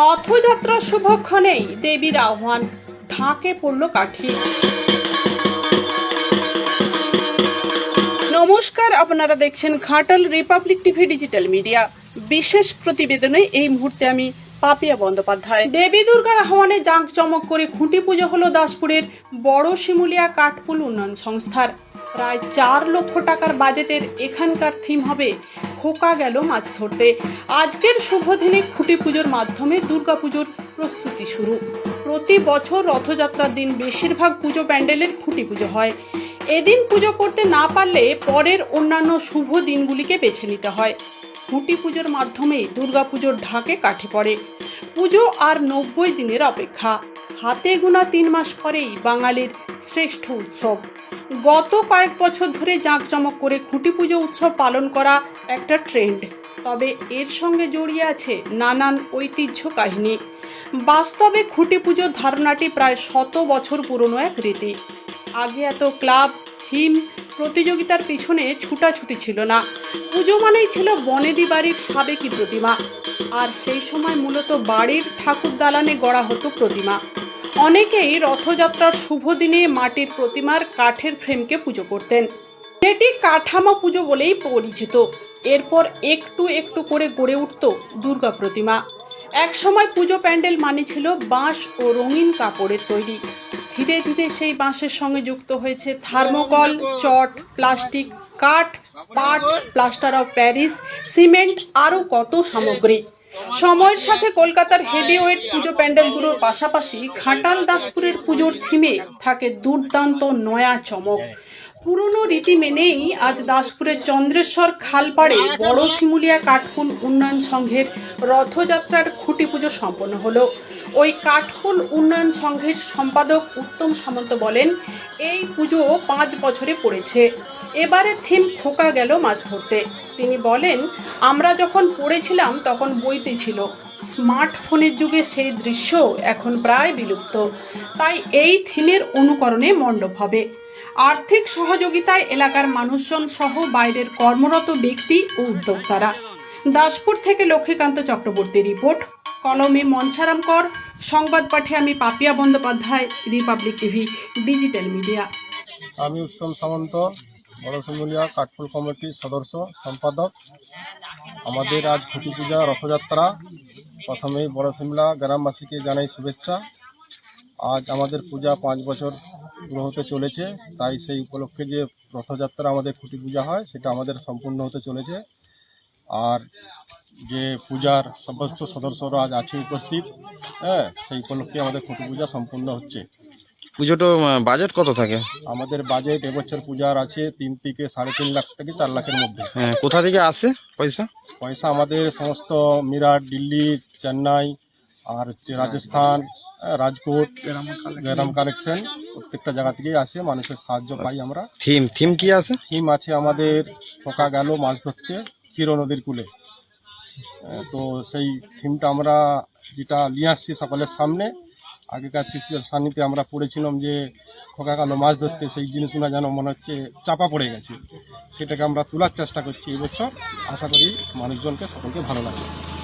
রথযাত্রার শুভক্ষণেই দেবীর আহ্বান, ঢাকে পড়ল কাঠি। নমস্কার, আপনারা দেখছেন Ghatal Republic TV digital media. বিশেষ প্রতিবেদনে এই মুহূর্তে আমি পাপিয়া বন্দ্যোপাধ্যায়। দেবী দুর্গার আহ্বানে জাঁকজমক করে খুঁটি পুজো হলো দাসপুরের বড় শিমুলিয়া কাঠপুল উন্নয়ন সংস্থার। প্রায় চার লক্ষ টাকার বাজেটের এখানকার থিম হবে খোকা গেল মাছ ধরতে। আজকের শুভ দিনে খুঁটি পুজোর মাধ্যমে দুর্গাপুজোর প্রস্তুতি শুরু। প্রতি বছর রথযাত্রার দিন বেশিরভাগ পুজো প্যান্ডেলের খুঁটি পুজো হয়। এদিন পুজো করতে না পারলে পরের অন্যান্য শুভ দিনগুলিকে বেছে নিতে হয়। খুঁটি পুজোর মাধ্যমেই দুর্গাপুজোর ঢাকে কাঠে পড়ে। পুজো আর নব্বই দিনের অপেক্ষা। হাতে গোনা তিন মাস পরেই বাঙালির শ্রেষ্ঠ উৎসব। গত কয়েক বছর ধরে জাঁকজমক করে খুঁটি পুজো উৎসব পালন করা একটা ট্রেন্ড। তবে এর সঙ্গে জড়িয়ে আছে নানান ঐতিহ্য কাহিনী। বাস্তবে খুঁটি পুজোর ধারণাটি প্রায় শত বছর পুরনো এক রীতি। আগে এত ক্লাব থিম প্রতিযোগিতার পিছনে ছুটাছুটি ছিল না। পুজো মানেই ছিল বনেদি বাড়ির সাবেকি প্রতিমা। আর সেই সময় মূলত বাড়ির ঠাকুর দালানে গড়া হতো প্রতিমা। অনেকেই রথযাত্রার শুভ দিনে মাটির প্রতিমার কাঠের ফ্রেমকে পুজো করতেন। এটি কাঠামো পুজো বলেই পরিচিত। এরপর একটু একটু করে গড়ে উঠত দুর্গা প্রতিমা। এক সময় পুজো প্যান্ডেল মানে ছিল বাঁশ ও রঙিন কাপড়ের তৈরি। ধীরে ধীরে সেই বাঁশের সঙ্গে যুক্ত হয়েছে থার্মোকল, চট, প্লাস্টিক, কাঠ, পাট, প্লাস্টার অফ প্যারিস, সিমেন্ট, আরও কত সামগ্রী। সময়ের সাথে কলকাতার হেভিওয়েট পুজো প্যান্ডেলগুলোর পাশাপাশি ঘাটাল দাসপুরের পুজোর থিমে থাকে দুর্দান্ত নয়া চমক। পুরনো রীতি মেনেই আজ দাসপুরের চন্দ্রেশ্বর খালপাড়ে বড় শিমুলিয়া কাঠপুল উন্নয়ন সংঘের রথযাত্রার খুঁটি পুজো সম্পন্ন হলো। ওই কাঠপুল উন্নয়ন সংঘের সম্পাদক উত্তম সামন্ত বলেন, এই পুজো পাঁচ বছরে পড়েছে। এবারে থিম খোকা গেল মাছ ধরতে। তিনি বলেন, আমরা যখন পড়েছিলাম তখন বইতে ছিল। স্মার্টফোনের যুগে সেই দৃশ্য এখন প্রায় বিলুপ্ত। তাই এই থিমের অনুকরণে মণ্ডপ হবে। আর্থিক সহযোগিতায় এলাকার মানুষজন সহ বাইরের কর্মরত ব্যক্তি ও উদ্যোক্তারা। দাসপুর থেকে লক্ষ্মীকান্ত চক্রবর্তী রিপোর্ট। কলমে মনসারাম কর সংবাদ পাঠে আমি Papiya Bandyopadhyay, Republic TV, digital media. আমি উত্তম সামন্ত। বড়শমুলিয়া কাঠফুল কমিটির সদস্য, সম্পাদক। আমাদের আজ খুঁটি পূজা রথযাত্রা। প্রথমেই বড়শিমলা গ্রামবাসীকে জানাই শুভেচ্ছা। আজ আমাদের পূজা পাঁচ বছর পুরো হতে চলেছে। তাই সেই উপলক্ষে যে রথযাত্রা আমাদের খুঁটি পূজা হয়, সেটা আমাদের সম্পূর্ণ হতে চলেছে। আর যে পূজার সমস্ত সদস্যরা আজ আছে উপস্থিত হ্যাঁ সেই উপলক্ষে আমাদের খুঁটি পূজা সম্পূর্ণ হচ্ছে। পুজোটো বাজেট কত থাকে? আমাদের বাজেট এবছর পূজার আছে তিন থেকে সাড়ে তিন লাখ থেকে চার লাখের মধ্যে। হ্যাঁ, কোথা থেকে আসে পয়সা? পয়সা আমাদের সমস্ত মিরাট দিল্লি চেন্নাই আর হচ্ছে রাজস্থান রাজকোট গ্রাম কালেকশন প্রত্যেকটা জায়গা থেকেই আসে মানুষের সাহায্য পাই আমরা। থিম থিম কি আছে? থিম আছে আমাদের ঠোকা গেল মাছ ধরতে ক্ষীর নদীর কূলে। তো সেই থিমটা আমরা যেটা নিয়ে আসছি সকলের সামনে আগেকার শিশুর সান্নিধ্যে আমরা পড়েছিলাম যে খোকা কালো মাছ ধরতে সেই জিনিসগুলো যেন মনে হচ্ছে চাপা পড়ে গেছে। সেটাকে আমরা তোলার চেষ্টা করছি এবছর। আশা করি মানুষজনকে সকলকে ভালো লাগবে।